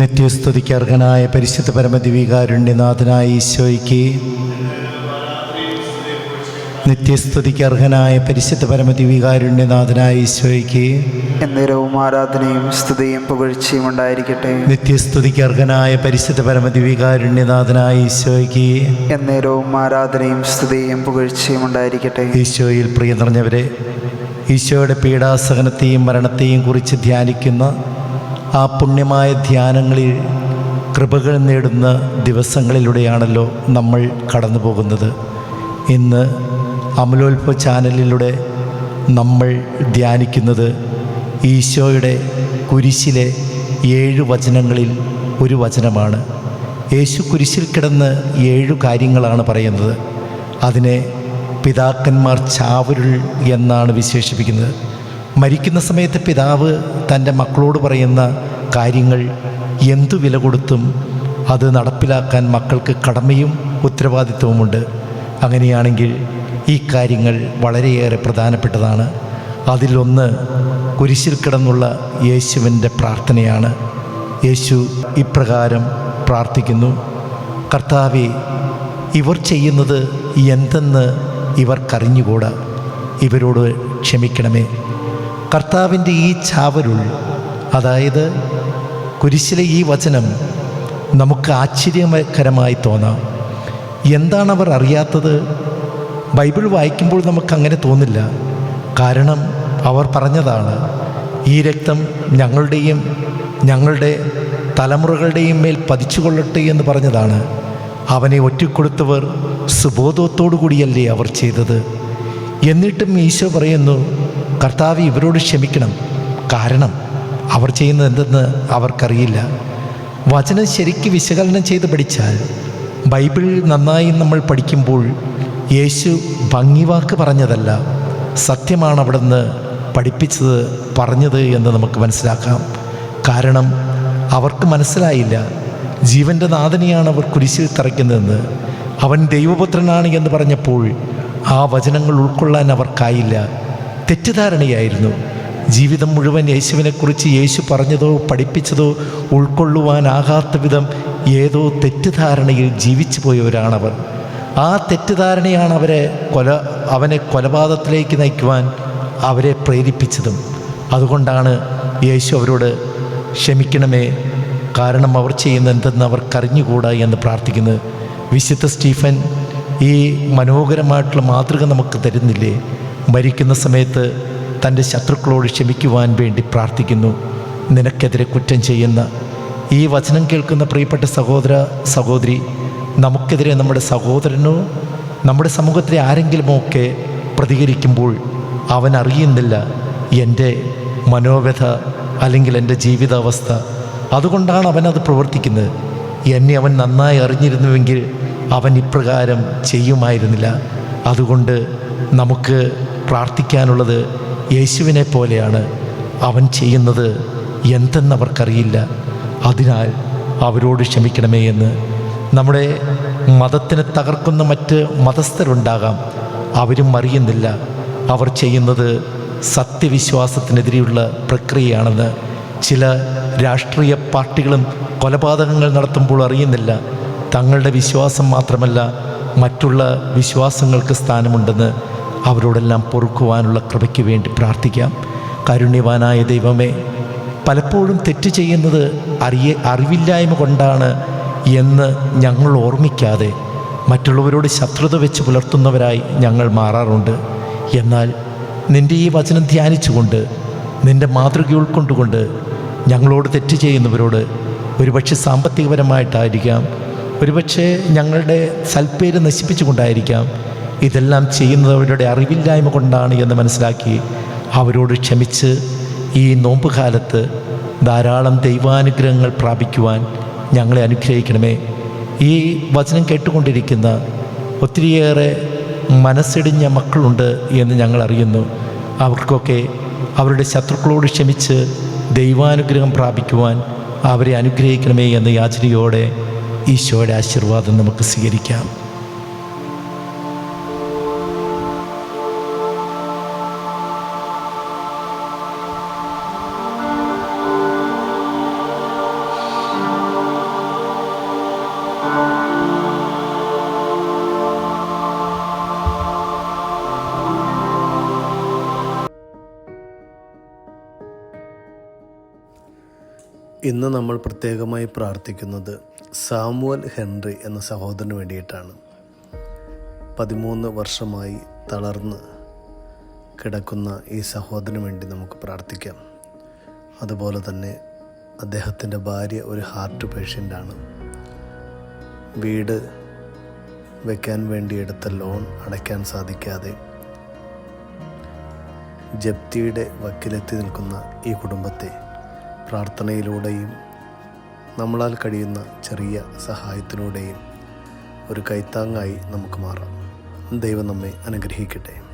നിത്യസ്തുതിക്ക് അർഹനായ പരിശുദ്ധ പരമദിവികാരുണ്യനാഥനായ ഈശോയ്ക്ക് നിത്യസ്തുതിക്ക് അർഹനായ പരിശുദ്ധ പരമദിവികാരുണ്യനാഥനായ ഈശോയ്ക്ക് എന്നേരവും ആരാധനയും സ്തുതിയും പുകഴ്ചയും ഉണ്ടായിരിക്കട്ടെ. നിത്യസ്തുതിക്ക് അർഹനായ പരിശുദ്ധ പരമദിവികാരുണ്യനാഥനായ ഈശോയ്ക്ക് എന്നേരവും ആരാധനയും സ്തുതിയും പുകഴ്ചയും ഉണ്ടായിരിക്കട്ടെ. ഈശോയിൽ പ്രിയ നിറഞ്ഞവരെ ഈശോയുടെ പീഡാസഹനത്തെയും മരണത്തെയും കുറിച്ച് ധ്യാനിക്കുന്ന ആ പുണ്യമായ ധ്യാനങ്ങളിൽ കൃപകൾ നേടുന്ന ദിവസങ്ങളിലൂടെയാണല്ലോ നമ്മൾ കടന്നു പോകുന്നത് ഇന്ന് അമലോത്ഭവ ചാനലിലൂടെ നമ്മൾ ധ്യാനിക്കുന്നത് ഈശോയുടെ കുരിശിലെ ഏഴ് വചനങ്ങളിൽ ഒരു വചനമാണ്. യേശു കുരിശിൽ കിടന്ന് ഏഴു കാര്യങ്ങളാണ് പറയുന്നത്. അതിനെ പിതാക്കന്മാർ ചാവരുൾ എന്നാണ് വിശേഷിപ്പിക്കുന്നത്. മരിക്കുന്ന സമയത്ത് പിതാവ് തന്റെ മക്കളോട് പറയുന്ന കാര്യങ്ങൾ എന്തു വില കൊടുത്തും അത് നടപ്പിലാക്കാൻ മക്കൾക്ക് കടമയും ഉത്തരവാദിത്വവുമുണ്ട്. അങ്ങനെയാണെങ്കിൽ ഈ കാര്യങ്ങൾ വളരെയേറെ പ്രധാനപ്പെട്ടതാണ്. അതിലൊന്ന് കുരിശിൽ കിടന്നുള്ള യേശുവിന്റെ പ്രാർത്ഥനയാണ്. യേശു ഇപ്രകാരം പ്രാർത്ഥിക്കുന്നു. കർത്താവെ ഇവർ ചെയ്യുന്നത് എന്തെന്ന് ഇവർക്കറിഞ്ഞുകൂടാ? ഇവരോട് ക്ഷമിക്കണമേ. കർത്താവിന്റെ ഈ ചാവരുൾ അതായത് കുരിശിലെ ഈ വചനം നമുക്ക് ആശ്ചര്യകരമായി തോന്നാം. എന്താണ് അവർ അറിയാത്തത്? ബൈബിൾ വായിക്കുമ്പോൾ നമുക്ക് അങ്ങനെ തോന്നില്ല. കാരണം അവർ പറഞ്ഞതാണ് ഈ രക്തം ഞങ്ങളുടെയും ഞങ്ങളുടെ തലമുറകളുടെയും മേൽ പതിച്ചു കൊള്ളട്ടെ എന്ന് പറഞ്ഞതാണ്. അവനെ ഒറ്റക്കൊടുത്തവർ സുബോധത്തോടു കൂടിയല്ലേ അവർ ചെയ്തത്. എന്നിട്ടും ഈശോ പറയുന്നു കർത്താവ് ഇവരോട് ക്ഷമിക്കണം. കാരണം അവർ ചെയ്യുന്നത് എന്തെന്ന് അവർക്കറിയില്ല. വചനം ശരിക്ക് വിശകലനം ചെയ്ത് പഠിച്ചാൽ ബൈബിൾ നന്നായി നമ്മൾ പഠിക്കുമ്പോൾ യേശു ഭംഗിവാക്ക് പറഞ്ഞതല്ല സത്യമാണ് അവിടുന്ന് പഠിപ്പിച്ചത് പറഞ്ഞത് എന്ന് നമുക്ക് മനസ്സിലാക്കാം. കാരണം അവർക്ക് മനസ്സിലായില്ല ജീവന്റെ നാഥനെയാണ് അവർ കുരിശിൽ തറയ്ക്കുന്നതെന്ന്. അവൻ ദൈവപുത്രനാണ് എന്ന് പറഞ്ഞപ്പോൾ ആ വചനങ്ങൾ ഉൾക്കൊള്ളാൻ അവർക്കായില്ല. തെറ്റിദ്ധാരണയായിരുന്നു. ജീവിതം മുഴുവൻ യേശുവിനെക്കുറിച്ച് യേശു പറഞ്ഞതോ പഠിപ്പിച്ചതോ ഉൾക്കൊള്ളുവാനാകാത്ത വിധം ഏതോ തെറ്റിദ്ധാരണയിൽ ജീവിച്ചു പോയവരാണവർ ആ തെറ്റിദ്ധാരണയാണ് അവരെ കൊല അവനെ കൊലപാതകത്തിലേക്ക് നയിക്കുവാൻ അവരെ പ്രേരിപ്പിച്ചതും. അതുകൊണ്ടാണ് യേശു അവരോട് ക്ഷമിക്കണമേ കാരണം അവർ ചെയ്യുന്ന എന്തെന്ന് അവർക്കറിഞ്ഞുകൂടാ എന്ന് പ്രാർത്ഥിക്കുന്നത് വിശുദ്ധ സ്റ്റീഫൻ ഈ മനോഹരമായിട്ടുള്ള മാതൃക നമുക്ക് തരുന്നില്ലേ? മരിക്കുന്ന സമയത്ത് തന്റെ ശത്രുക്കളോട് ക്ഷമിക്കുവാൻ വേണ്ടി പ്രാർത്ഥിക്കുന്നു. നിനക്കെതിരെ കുറ്റം ചെയ്യുന്ന ഈ വചനം കേൾക്കുന്ന പ്രിയപ്പെട്ട സഹോദര സഹോദരി നമുക്കെതിരെ നമ്മുടെ സഹോദരനോ നമ്മുടെ സമൂഹത്തിലെ ആരെങ്കിലുമോ ഒക്കെ പ്രതികരിക്കുമ്പോൾ അവൻ അറിയുന്നില്ല എന്റെ മനോവ്യഥ അല്ലെങ്കിൽ എന്റെ ജീവിതാവസ്ഥ. അതുകൊണ്ടാണ് അവനത് പ്രവർത്തിക്കുന്നത്. എന്നെ അവൻ നന്നായി അറിഞ്ഞിരുന്നുവെങ്കിൽ അവൻ ഇപ്രകാരം ചെയ്യുമായിരുന്നില്ല. അതുകൊണ്ട് നമുക്ക് പ്രാർത്ഥിക്കാനുള്ളത് യേശുവിനെ പോലെയാണ് അവൻ ചെയ്യുന്നത് എന്തെന്നവർക്കറിയില്ല. അതിനാൽ അവരോട് ക്ഷമിക്കണമേ എന്ന്. നമ്മുടെ മതത്തിനെ തകർക്കുന്ന മറ്റ് മതസ്ഥരുണ്ടാകാം. അവരും അറിയുന്നില്ല. അവർ ചെയ്യുന്നത് സത്യവിശ്വാസത്തിനെതിരെയുള്ള പ്രക്രിയയാണെന്ന്. ചില രാഷ്ട്രീയ പാർട്ടികളും കൊലപാതകങ്ങൾ നടത്തുമ്പോൾ അറിയുന്നില്ല. തങ്ങളുടെ വിശ്വാസം മാത്രമല്ല മറ്റുള്ള വിശ്വാസങ്ങൾക്ക് സ്ഥാനമുണ്ടെന്ന്. അവരോടെല്ലാം പൊറുക്കുവാനുള്ള കൃപയ്ക്ക് വേണ്ടി പ്രാർത്ഥിക്കാം. കാരുണ്യവാനായ ദൈവമേ പലപ്പോഴും തെറ്റ് ചെയ്യുന്നത് അറിയ അറിവില്ലായ്മ കൊണ്ടാണ് എന്ന് ഞങ്ങൾ ഓർമ്മിക്കാതെ മറ്റുള്ളവരോട് ശത്രുത വെച്ച് പുലർത്തുന്നവരായി ഞങ്ങൾ മാറാറുണ്ട്. എന്നാൽ നിന്റെ ഈ വചനം ധ്യാനിച്ചുകൊണ്ട് നിന്റെ മാതൃക ഉൾക്കൊണ്ടുകൊണ്ട് ഞങ്ങളോട് തെറ്റ് ചെയ്യുന്നവരോട് ഒരുപക്ഷെ സാമ്പത്തികപരമായിട്ടായിരിക്കാം ഒരുപക്ഷെ ഞങ്ങളുടെ സൽപ്പേര് നശിപ്പിച്ചുകൊണ്ടായിരിക്കാം ഇതെല്ലാം ചെയ്യുന്നത് അവരുടെ അറിവില്ലായ്മ കൊണ്ടാണ് എന്ന് മനസ്സിലാക്കി അവരോട് ക്ഷമിച്ച് ഈ നോമ്പുകാലത്ത് ധാരാളം ദൈവാനുഗ്രഹങ്ങൾ പ്രാപിക്കുവാൻ ഞങ്ങളെ അനുഗ്രഹിക്കണമേ. ഈ വചനം കേട്ടുകൊണ്ടിരിക്കുന്ന ഒത്തിരിയേറെ മനസ്സിടിഞ്ഞ മക്കളുണ്ട് എന്ന് ഞങ്ങൾ അറിയുന്നു. അവർക്കൊക്കെ അവരുടെ ശത്രുക്കളോട് ക്ഷമിച്ച് ദൈവാനുഗ്രഹം പ്രാപിക്കുവാൻ അവരെ അനുഗ്രഹിക്കണമേ എന്ന യാചനയോടെ ഈശോയുടെ ആശീർവാദം നമുക്ക് സ്വീകരിക്കാം. ഇന്ന് നമ്മൾ പ്രത്യേകമായി പ്രാർത്ഥിക്കുന്നത് സാമുവൽ ഹെൻറി എന്ന സഹോദരന് വേണ്ടിയിട്ടാണ്. പതിമൂന്ന് വർഷമായി തളർന്ന് കിടക്കുന്ന ഈ സഹോദരന് വേണ്ടി നമുക്ക് പ്രാർത്ഥിക്കാം. അതുപോലെ തന്നെ അദ്ദേഹത്തിന്റെ ഭാര്യ ഒരു ഹാർട്ട് പേഷ്യന്റാണ് വീട് വെക്കാൻ വേണ്ടി എടുത്ത ലോൺ അടയ്ക്കാൻ സാധിക്കാതെ ജപ്തിയുടെ വക്കിലെത്തി നിൽക്കുന്ന ഈ കുടുംബത്തെ പ്രാർത്ഥനയിലൂടെയും നമ്മളാൽ കഴിയുന്ന ചെറിയ സഹായത്തിലൂടെയും ഒരു കൈത്താങ്ങായി നമുക്ക് മാറാം. ദൈവം നമ്മെ അനുഗ്രഹിക്കട്ടെ.